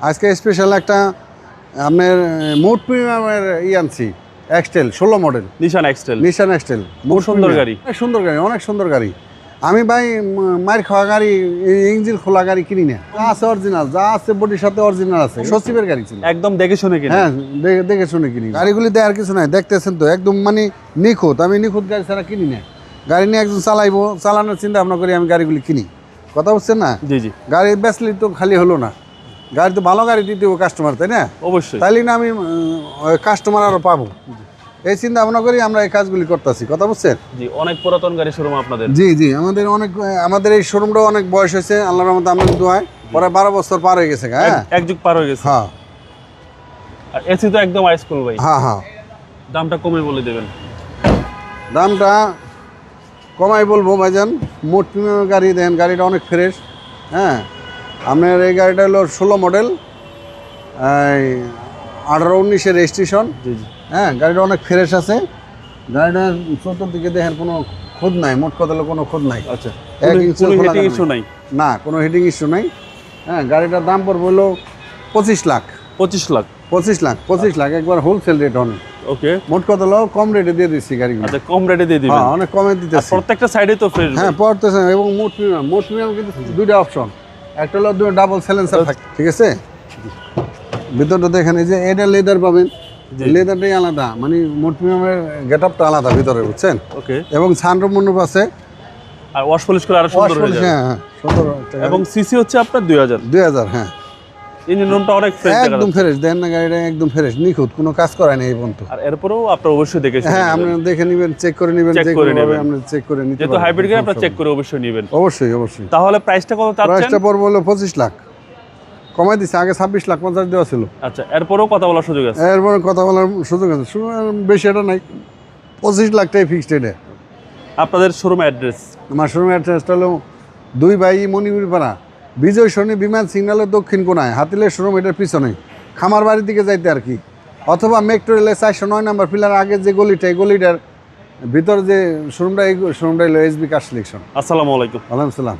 আজকে স্পেশাল একটা আপনার মোট প্রিমিয়ামের ই আনছি এক্সটেল ষোলো মডেল নিশান এক্সটেল নিশান এক্সটেল খুব সুন্দর গাড়ি। অনেক সুন্দর গাড়ি অনেক সুন্দর গাড়ি। আমি ভাই ম- মার খাওয়া গাড়ি ইঞ্জিন খোলা গাড়ি কিনি না। যা আছে অরিজিনাল যা আছে বডির সাথে অরিজিনাল আছে। সচিবের গাড়ি ছিল। একদম দেখে শুনে কিনে। হ্যাঁ দেখে- দেখে শুনে কিনি। গাড়িগুলি দেওয়ার কিছু নাই দেখতেছেন তো একদম মানে নিখুঁত। আমি নিখুঁত গাড়ি ছাড়া কিনি না। গাড়ি নিয়ে একজন চালাইবো চালানোর চিন্তা ভাবনা করে আমি গাড়িগুলি কিনি। কথা বুঝছেন না? জি জি। গাড়ি বেচলি তো খালি হলো না। গাড়ি তো ভালো গাড়ি দিতে কাস্টমার তাই না? অবশ্যই। তাইলে না আমি কাস্টমার আরও পাবো। এই চিন্তা ভাবনা করি আমরা এই কাজগুলি করতেছি কথা বুঝছেন? জি অনেক পুরাতন গাড়ি শোরুম আপনাদের। জি জি আমাদের অনেক আমাদের এই শোরুমটাও অনেক বয়স হয়েছে আল্লাহর রহমতে আমাদের দোয়ায় পরে বারো বছর পার হয়ে গেছে হ্যাঁ? এক- যুগ পার হয়ে গেছে। হ্যাঁ। আর এসি তো একদম আইসকুল ভাই। হ্যাঁ হ্যাঁ। দামটা কমে বলে দেবেন। দামটা কমাই বলব ভাইজান। মোট প্রিমিয়াম গাড়ি দেন গাড়িটা অনেক ফ্রেশ হ্যাঁ? আপনার এই গাড়িটা হলো ষোলো মডেল আঠারো উনিশের রেজিস্ট্রেশন হ্যাঁ গাড়িটা অনেক ফ্রেশ আছে। গাড়িটা চতুর্দিকে দেখেন কোনো খোঁজ নাই মোট কথা হলো কোনো খোঁজ নাই। আচ্ছা ইস্যু। নাই। না কোনো হিটিং ইস্যু নাই। হ্যাঁ গাড়িটার দাম পড়বে হলো পঁচিশ লাখ। পঁচিশ লাখ? পঁচিশ লাখ পঁচিশ লাখ একবার হোলসেল রেট অনেক ওকে মোট কথা হলো কম রেটে দিয়ে দিচ্ছি গাড়িগুলো। আচ্ছা কম রেটে দিয়ে দিবেন। হ্যাঁ অনেক কমে দিতেছি। প্রত্যেকটা সাইডে তো ফ্রেশ হ্যাঁ পড়তেছে এবং মোট প্রিমিয়াম মোট প্রিমিয়াম কিন্তু দুইটা অপশন একটা হলো ডাবল স্যালেন্সার থাকে ঠিক আছে? ভিতরটা দেখেন এই যে এটা লেদার পাবেন। লেদারটাই আলাদা মানে মোট প্রিমিয়ামের গেট আপটা আলাদা ভিতরে বুঝছেন? ওকে। এবং সানরুম মন্ডপ আছে। আর ওয়াশ পলিশ করে আরও সুন্দর হয়ে যাবে। হ্যাঁ হ্যাঁ সুন্দর। এবং সিসি হচ্ছে আপনার দুই হাজার। দুই হাজার হ্যাঁ। ইঞ্জিন রুমটা অনেক ফ্রেশ একদম ফ্রেশ দেন না গাড়িটা একদম ফ্রেশ নিখুঁত কোনো কাজ করায় না এই পর্যন্ত। আর এরপরেও আপনার অবশ্যই দেখে হ্যাঁ আপনি দেখে নেবেন চেক করে নেবেন যে করে নেবেন। আপনি চেক করে নিতে যেহেতু হাইব্রিড গাড়ি আপনার চেক করে অবশ্যই নেবেন। অবশ্যই অবশ্যই। তাহলে প্রাইসটা কত চাচ্ছেন? প্রাইসটা পড়বে হলো পঁচিশ লাখ। কমাই আগে ছাব্বিশ লাখ পঞ্চাশ দেওয়া ছিল। আচ্ছা এরপরেও কথা বলার সুযোগ আছে? এরপরে কথা বলার সুযোগ আছে। বেশি এটা নাই। পঁচিশ লাখ টাকা ফিক্সড এটা। আপনাদের শোরুম অ্যাড্রেস আমার শোরুমের অ্যাড্রেসটা হলো দুই ভাই মণিপুরি পাড়া বিজয় সরণি বিমান সিগন্যালের দক্ষিণ কোনায় হাতিলের শোরুম এটার পিছনে খামার বাড়ির দিকে যাইতে আর কি। অথবা মেট্রো রেলের চারশো নয় নম্বর পিলার আগে যে গলিটা এই গলিটার ভিতর যে শোরুমটা এই শোরুমটা এলো এসবি কার সিলেকশন। আসসালামু আলাইকুম। আলহামদুলিল্লাহ